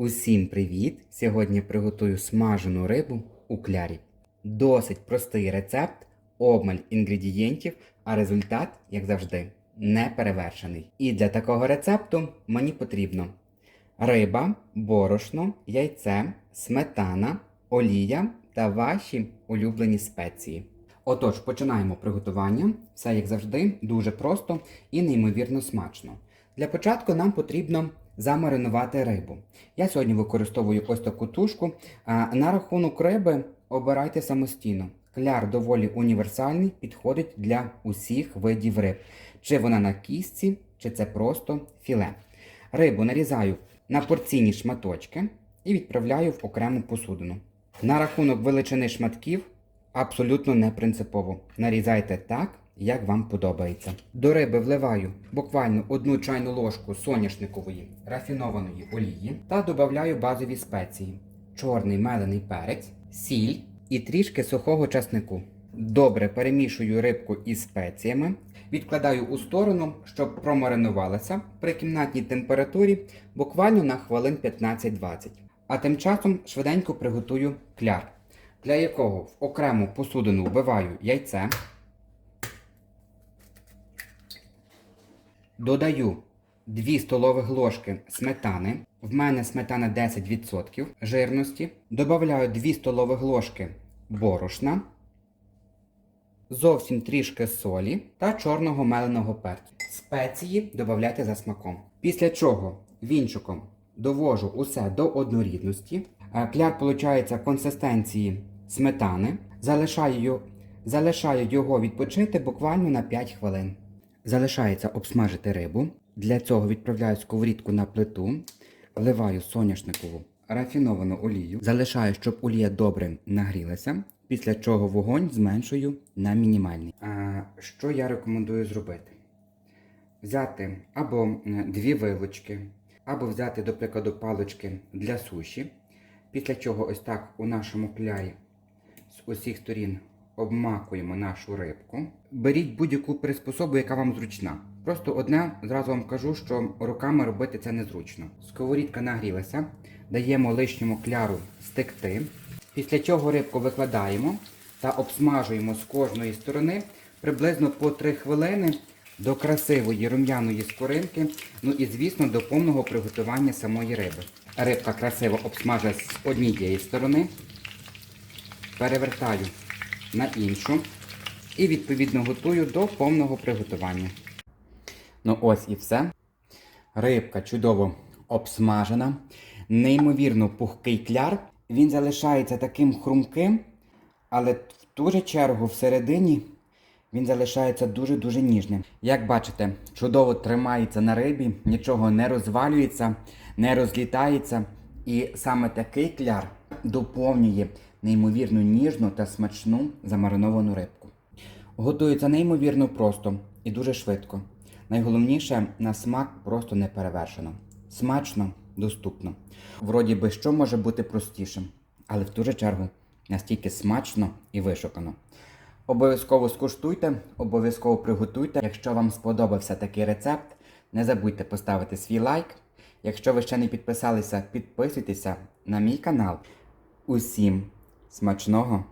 Усім привіт! Сьогодні приготую смажену рибу у клярі. Досить простий рецепт, обмаль інгредієнтів, а результат, як завжди, не перевершений. І для такого рецепту мені потрібно риба, борошно, яйце, сметана, олія та ваші улюблені спеції. Отож, починаємо приготування. Все як завжди, дуже просто і неймовірно смачно. Для початку нам потрібно замаринувати рибу. Я сьогодні використовую ось таку тушку. На рахунок риби обирайте самостійно. Кляр доволі універсальний, підходить для усіх видів риб. Чи вона на кістці, чи це просто філе. Рибу нарізаю на порційні шматочки і відправляю в окрему посудину. На рахунок величини шматків абсолютно не принципово. Нарізайте так, як вам подобається. До риби вливаю буквально одну чайну ложку соняшникової рафінованої олії та додаю базові спеції: чорний мелений перець, сіль і трішки сухого часнику. Добре перемішую рибку із спеціями, відкладаю у сторону, щоб промаринувалася при кімнатній температурі буквально на хвилин 15-20. А тим часом швиденько приготую кляр, для якого в окрему посудину вбиваю яйце. Додаю 2 столових ложки сметани. В мене сметана 10% жирності. Добавляю 2 столових ложки борошна, зовсім трішки солі та чорного меленого перцю. Спеції додавайте за смаком. Після чого вінчиком довожу усе до однорідності. Е, Кляр виходить консистенції сметани. Залишаю, залишаю його відпочити буквально на 5 хвилин. Залишається обсмажити рибу. Для цього відправляю сковорідку на плиту, вливаю соняшникову рафіновану олію, залишаю, щоб олія добре нагрілася, після чого вогонь зменшую на мінімальний. А, що я рекомендую зробити? Взяти або дві вилочки, або взяти, до прикладу, палички для суші, після чого ось так у нашому клярі з усіх сторін обмакуємо нашу рибку. Беріть будь-яку приспособу, яка вам зручна. Просто одне зразу вам кажу, що руками робити це незручно. Сковорідка нагрілася, даємо лишньому кляру стекти. Після чого рибку викладаємо та обсмажуємо з кожної сторони приблизно по 3 хвилини до красивої рум'яної скоринки, ну і звісно до повного приготування самої риби. Рибка красиво обсмажена з однієї сторони, перевертаю на іншу і відповідно готую до повного приготування. Ну ось і все. Рибка чудово обсмажена, неймовірно пухкий кляр. Він залишається таким хрумким, але в ту же чергу всередині він залишається дуже-дуже ніжним. Як бачите, чудово тримається на рибі, нічого не розвалюється, не розлітається. І саме такий кляр доповнює неймовірно ніжну та смачну замариновану рибку. Готується неймовірно просто і дуже швидко. Найголовніше на смак просто не перевершено. Смачно, доступно. Вроді би, що може бути простішим, але в ту же чергу настільки смачно і вишукано. Обов'язково скуштуйте, обов'язково приготуйте. Якщо вам сподобався такий рецепт, не забудьте поставити свій лайк. Якщо ви ще не підписалися, підписуйтеся на мій канал. Усім смачного!